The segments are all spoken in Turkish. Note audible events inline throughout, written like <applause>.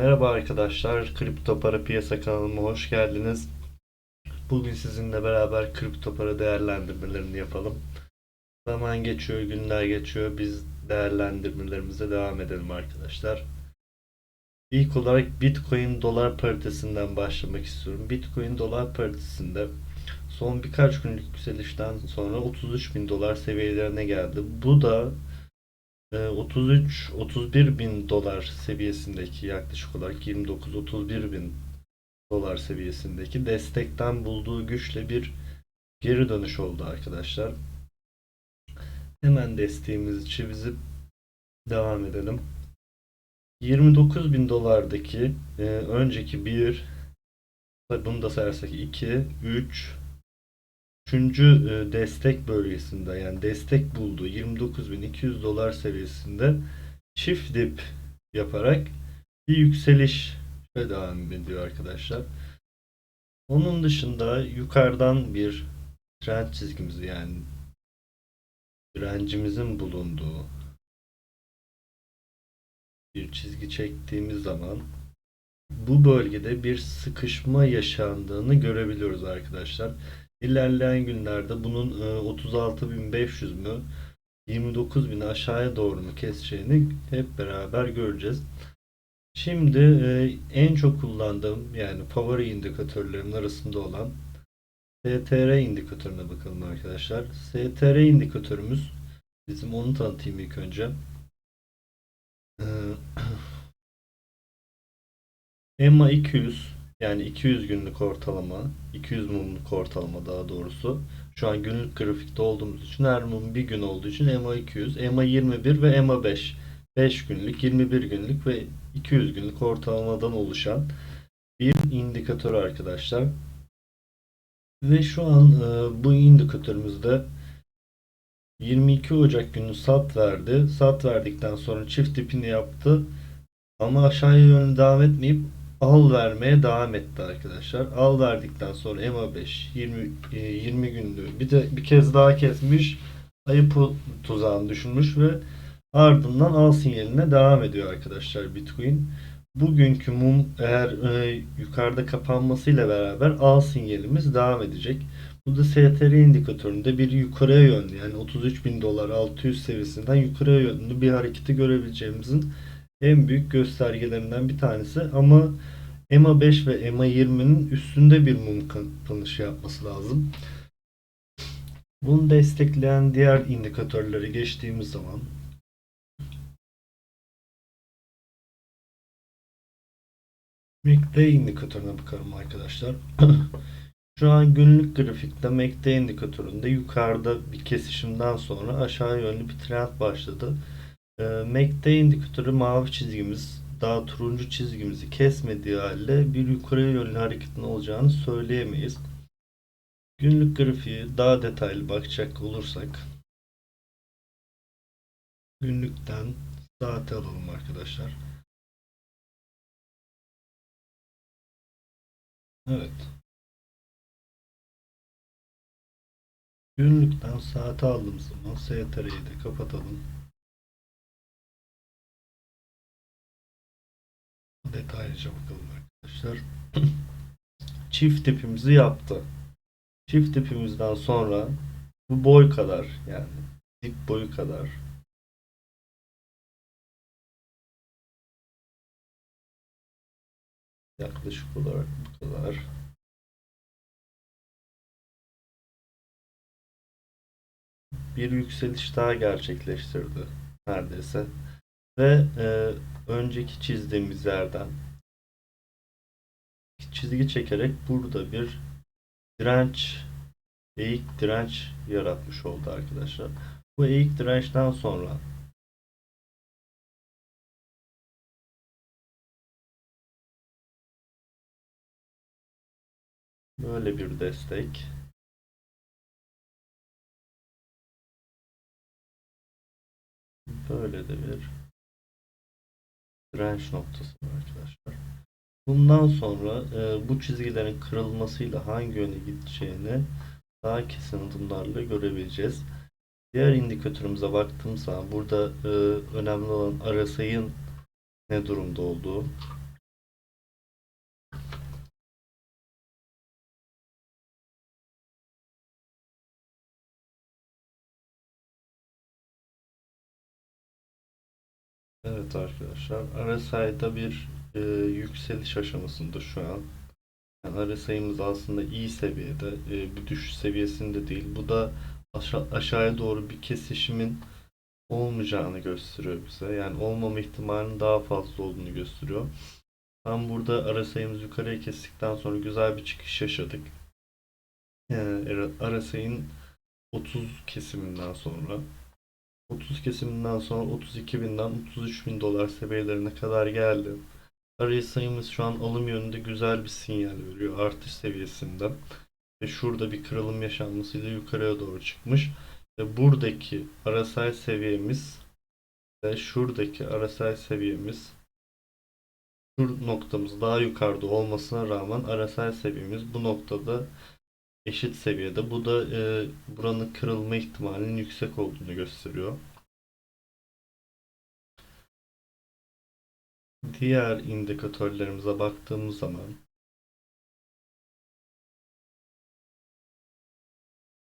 Merhaba arkadaşlar, Kripto Para Piyasa kanalıma hoş geldiniz. Bugün sizinle beraber kripto para değerlendirmelerini yapalım. Zaman geçiyor, günler geçiyor. Biz değerlendirmelerimize devam edelim arkadaşlar. İlk olarak Bitcoin dolar paritesinden başlamak istiyorum. Bitcoin dolar paritesinde son birkaç günlük yükselişten sonra 33 bin dolar seviyelerine geldi. Bu da 33-31 bin dolar seviyesindeki yaklaşık olarak 29-31 bin dolar seviyesindeki destekten bulduğu güçle bir geri dönüş oldu arkadaşlar. Hemen desteğimizi çizip devam edelim. 29 bin dolardaki e, önceki bir bunu da sayarsak 2, 3, Üçüncü e, destek bölgesinde yani destek bulduğu 29.200 dolar seviyesinde çift dip yaparak bir yükseliş devam ediyor arkadaşlar. Onun dışında yukarıdan bir trend çizgimizi yani direncimizin bulunduğu bir çizgi çektiğimiz zaman bu bölgede bir sıkışma yaşandığını görebiliyoruz arkadaşlar. İlerleyen günlerde bunun 36.500 mü 29.000 aşağıya doğru mu keseceğini hep beraber göreceğiz. Şimdi e, en çok kullandığım yani favori indikatörlerim arasında olan STR indikatörüne bakalım arkadaşlar. STR indikatörümüz bizim onu tanıtayım ilk önce. <clears throat> EMA 200 yani 200 günlük ortalama, 200 mumluk ortalama daha doğrusu. Şu an günlük grafikte olduğumuz için her mum bir gün olduğu için EMA 200, EMA 21 ve EMA 5. 5 günlük, 21 günlük ve 200 günlük ortalamadan oluşan bir indikatör arkadaşlar. Ve şu an e, bu indikatörümüzde 22 Ocak günü sat verdi. Sat verdikten sonra çift tipini yaptı. Ama aşağıya yönlü devam etmeyip al vermeye devam etti arkadaşlar. Al verdikten sonra EMA 5 20 20 günlüğü bir de bir kez daha kesmiş. Ayıp tuzağını düşünmüş ve ardından al sinyaline devam ediyor arkadaşlar Bitcoin. Bugünkü mum eğer e, yukarıda kapanmasıyla beraber al sinyalimiz devam edecek. Bu da STR indikatöründe bir yukarıya yönlü yani 33 bin dolar 600 seviyesinden yukarıya yönlü bir hareketi görebileceğimizin en büyük göstergelerinden bir tanesi ama EMA 5 ve EMA 20'nin üstünde bir mum kapanışı yapması lazım. Bunu destekleyen diğer indikatörleri geçtiğimiz zaman MACD indikatörüne bakalım arkadaşlar. <clears throat> Şu an günlük grafikte MACD indikatöründe yukarıda bir kesişimden sonra aşağı yönlü bir trend başladı. E, MACD indikatörü mavi çizgimiz daha turuncu çizgimizi kesmediği halde bir yukarıya yönlü hareketin olacağını söyleyemeyiz. Günlük grafiği daha detaylı bakacak olursak günlükten saate alalım arkadaşlar. Evet. Günlükten saate aldığımız zaman STR'yi de kapatalım. Detaylıca bakalım arkadaşlar. <clears throat> Çift tipimizi yaptı. Çift tipimizden sonra bu boy kadar yani dip boyu kadar yaklaşık olarak bu kadar bir yükseliş daha gerçekleştirdi neredeyse ve e, önceki çizdiğimiz yerden çizgi çekerek burada bir direnç eğik direnç yaratmış oldu arkadaşlar. Bu eğik dirençten sonra böyle bir destek böyle de bir direnç noktası arkadaşlar. Bundan sonra e, bu çizgilerin kırılmasıyla hangi yöne gideceğini daha kesin adımlarla görebileceğiz. Diğer indikatörümüze baktığımız zaman burada e, önemli olan arasayın ne durumda olduğu. Evet arkadaşlar RSI'da bir e, yükseliş aşamasında şu an. Yani RSI'miz aslında iyi seviyede, e, bir düşüş seviyesinde değil. Bu da aşa- aşağıya doğru bir kesişimin olmayacağını gösteriyor bize. Yani olmama ihtimalinin daha fazla olduğunu gösteriyor. Tam burada RSI'miz yukarıya kestikten sonra güzel bir çıkış yaşadık. Yani RSI'nin 30 kesiminden sonra 30 kesiminden sonra 32 binden 33 bin dolar seviyelerine kadar geldi. RSI'miz şu an alım yönünde güzel bir sinyal veriyor artış seviyesinde. Ve şurada bir kırılım yaşanmasıyla yukarıya doğru çıkmış. Ve buradaki RSI seviyemiz ve şuradaki RSI seviyemiz şu noktamız daha yukarıda olmasına rağmen RSI seviyemiz bu noktada eşit seviyede. Bu da e, buranın kırılma ihtimalinin yüksek olduğunu gösteriyor. Diğer indikatörlerimize baktığımız zaman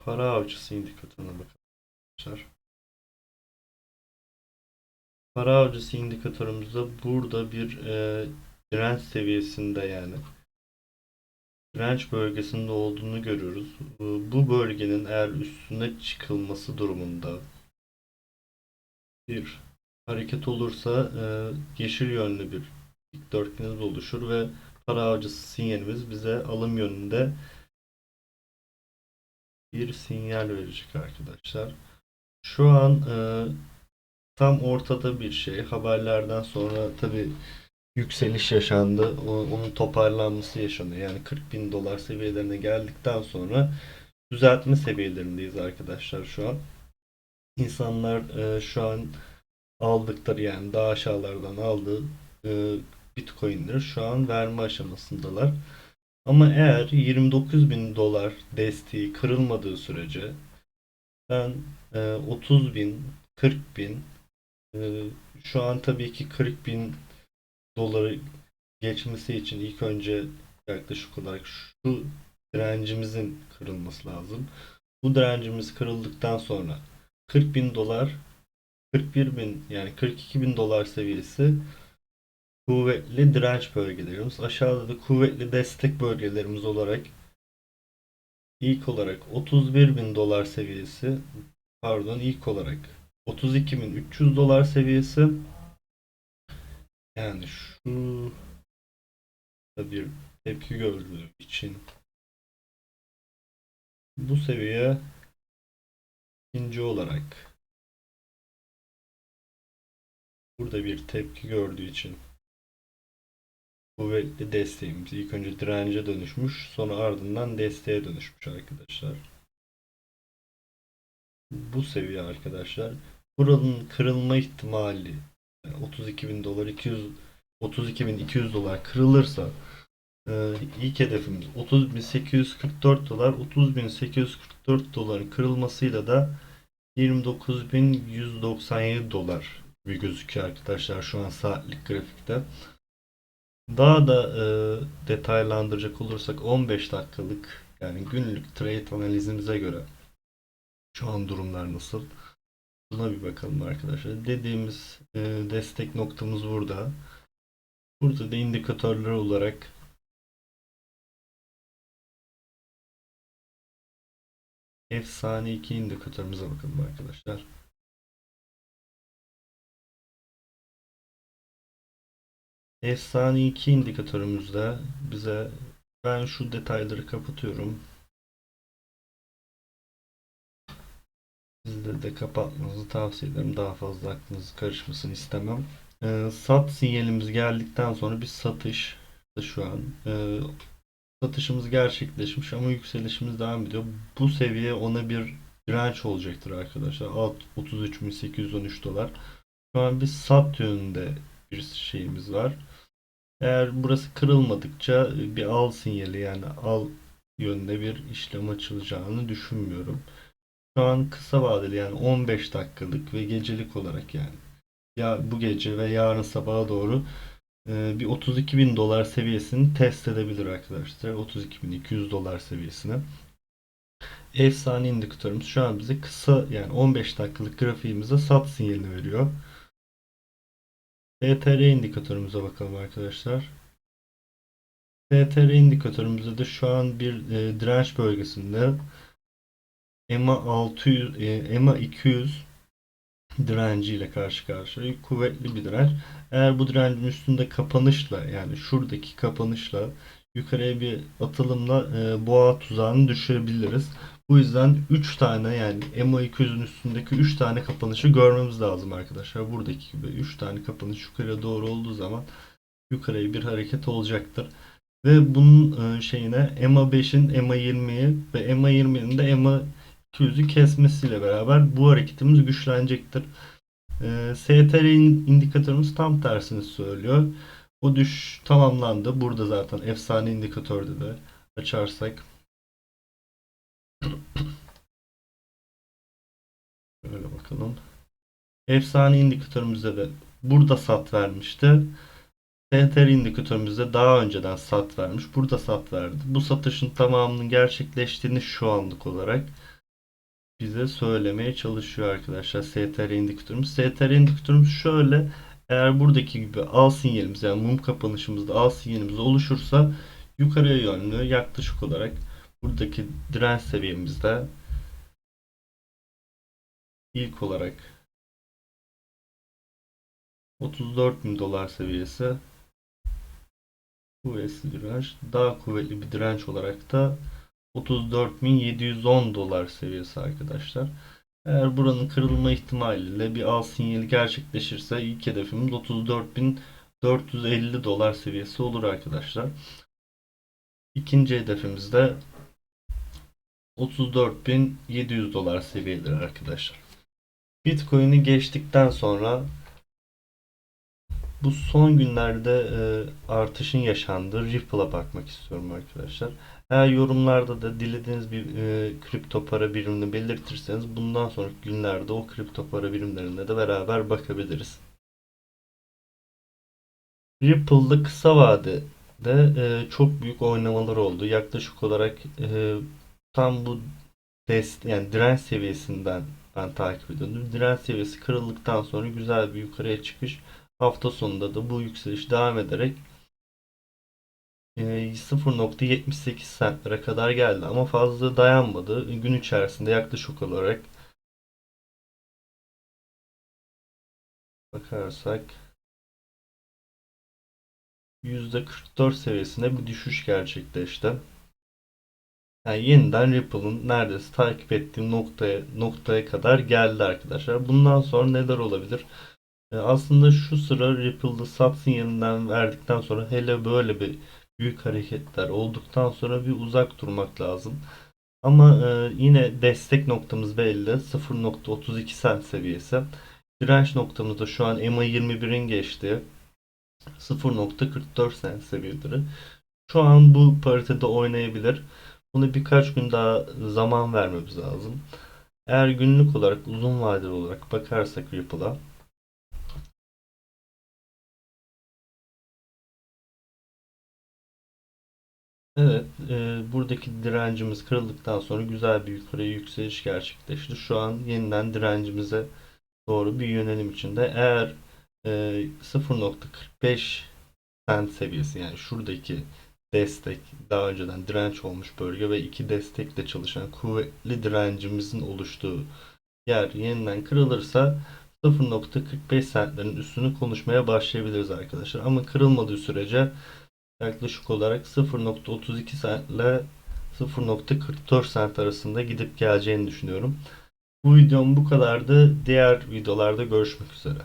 para avcısı indikatörüne bakalım. arkadaşlar. Para avcısı indikatörümüzde burada bir e, direnç seviyesinde yani direnç bölgesinde olduğunu görüyoruz. E, Bu bölgenin eğer üstüne çıkılması durumunda bir hareket olursa e, yeşil yönlü bir dikdörtgenimiz oluşur ve para avcısı sinyalimiz bize alım yönünde bir sinyal verecek arkadaşlar. Şu an e, tam ortada bir şey. Haberlerden sonra tabi yükseliş yaşandı. Onun toparlanması yaşanıyor. Yani 40 bin dolar seviyelerine geldikten sonra düzeltme seviyelerindeyiz arkadaşlar şu an. İnsanlar e, şu an aldıkları yani daha aşağılardan aldığı e, Bitcoin'leri şu an verme aşamasındalar. Ama eğer 29 bin dolar desteği kırılmadığı sürece ben e, 30 bin, 40 bin e, şu an tabii ki 40 bin doları geçmesi için ilk önce yaklaşık olarak şu direncimizin kırılması lazım. Bu direncimiz kırıldıktan sonra 40 bin dolar 41 bin yani 42 bin dolar seviyesi kuvvetli direnç bölgelerimiz. Aşağıda da kuvvetli destek bölgelerimiz olarak ilk olarak 31 bin dolar seviyesi pardon ilk olarak 32.300 dolar seviyesi yani şu bir tepki gördüğü için bu seviye ikinci olarak burada bir tepki gördüğü için kuvvetli desteğimiz ilk önce dirence dönüşmüş sonra ardından desteğe dönüşmüş arkadaşlar. Bu seviye arkadaşlar. Buranın kırılma ihtimali 32 bin dolar 200 32 bin 200 dolar kırılırsa e, ilk hedefimiz 30.844 dolar 30.844 doların kırılmasıyla da 29.197 dolar gibi gözüküyor arkadaşlar şu an saatlik grafikte. Daha da e, detaylandıracak olursak 15 dakikalık yani günlük trade analizimize göre şu an durumlar nasıl? Buna bir bakalım arkadaşlar. Dediğimiz e, destek noktamız burada. Burada da indikatörler olarak efsane iki indikatörümüze bakalım arkadaşlar. Efsane 2 indikatörümüzde bize ben şu detayları kapatıyorum. Sizde de kapatmanızı tavsiye ederim. Daha fazla aklınız karışmasın istemem. Ee, sat sinyalimiz geldikten sonra bir satış şu an. Ee, satışımız gerçekleşmiş ama yükselişimiz devam ediyor. Bu seviye ona bir direnç olacaktır arkadaşlar. Alt 33.813 dolar. Şu an bir sat yönünde bir şeyimiz var. Eğer burası kırılmadıkça bir al sinyali yani al yönde bir işlem açılacağını düşünmüyorum. Şu an kısa vadeli yani 15 dakikalık ve gecelik olarak yani ya bu gece ve yarın sabaha doğru e, bir 32 bin dolar seviyesini test edebilir arkadaşlar. 32.200 dolar seviyesine. Efsane indikatörümüz şu an bize kısa yani 15 dakikalık grafiğimize sat sinyalini veriyor. TTR indikatörümüze bakalım arkadaşlar. TTR indikatörümüzde de şu an bir e, direnç bölgesinde EMA 600 e, EMA 200 direnci ile karşı karşıya kuvvetli bir direnç. Eğer bu direncin üstünde kapanışla yani şuradaki kapanışla yukarıya bir atılımla e, boğa tuzağını düşürebiliriz. Bu yüzden 3 tane yani EMA 200'ün üstündeki 3 tane kapanışı görmemiz lazım arkadaşlar. Buradaki gibi 3 tane kapanış yukarıya doğru olduğu zaman yukarıya bir hareket olacaktır. Ve bunun e, şeyine EMA 5'in EMA 20'yi ve EMA 20'nin de EMA 200'ü kesmesiyle beraber bu hareketimiz güçlenecektir. E, STR indikatörümüz tam tersini söylüyor. O düş tamamlandı. Burada zaten efsane indikatörde de açarsak <clears throat> Böyle bakalım. Efsane indikatörümüzde de burada sat vermişti. TTR indikatörümüzde daha önceden sat vermiş. Burada sat verdi. Bu satışın tamamının gerçekleştiğini şu anlık olarak bize söylemeye çalışıyor arkadaşlar STR indikatörümüz. STR indikatörümüz şöyle eğer buradaki gibi al sinyalimiz yani mum kapanışımızda al sinyalimiz oluşursa yukarıya yönlü yaklaşık olarak buradaki direnç seviyemizde ilk olarak 34 bin dolar seviyesi kuvvetli direnç daha kuvvetli bir direnç olarak da 34.710 dolar seviyesi arkadaşlar. Eğer buranın kırılma ihtimaliyle bir al sinyali gerçekleşirse ilk hedefimiz 34.450 dolar seviyesi olur arkadaşlar. İkinci hedefimiz de 34.700 dolar seviyeleri arkadaşlar. Bitcoin'i geçtikten sonra bu son günlerde e, artışın yaşandığı Ripple'a bakmak istiyorum arkadaşlar. Eğer yorumlarda da dilediğiniz bir e, kripto para birimini belirtirseniz bundan sonraki günlerde o kripto para birimlerine de beraber bakabiliriz. Ripple'da kısa vadede e, çok büyük oynamalar oldu. Yaklaşık olarak e, tam bu dest yani direnç seviyesinden ben takip ediyordum. Direnç seviyesi kırıldıktan sonra güzel bir yukarıya çıkış. Hafta sonunda da bu yükseliş devam ederek 0.78 centlere kadar geldi ama fazla dayanmadı. Gün içerisinde yaklaşık olarak bakarsak %44 seviyesinde bir düşüş gerçekleşti. Yani yeniden Ripple'ın neredeyse takip ettiğim noktaya noktaya kadar geldi arkadaşlar. Bundan sonra neler olabilir? E, aslında şu sıra Ripple'da sat sinyalinden verdikten sonra hele böyle bir büyük hareketler olduktan sonra bir uzak durmak lazım. Ama e, yine destek noktamız belli. 0.32 cent seviyesi. Direnç noktamızda şu an EMA 21'in geçtiği 0.44 cent seviyeleri. Şu an bu paritede oynayabilir. Bunu birkaç gün daha zaman vermemiz lazım. Eğer günlük olarak uzun vadeli olarak bakarsak Ripple'a Evet, e, buradaki direncimiz kırıldıktan sonra güzel bir yukarıya yükseliş gerçekleşti. Şu an yeniden direncimize doğru bir yönelim içinde. Eğer e, 0.45 cent seviyesi yani şuradaki destek daha önceden direnç olmuş bölge ve iki destekle çalışan kuvvetli direncimizin oluştuğu yer yeniden kırılırsa 0.45 centlerin üstünü konuşmaya başlayabiliriz arkadaşlar. Ama kırılmadığı sürece yaklaşık olarak 0.32 cent ile 0.44 cent arasında gidip geleceğini düşünüyorum. Bu videom bu kadardı. Diğer videolarda görüşmek üzere.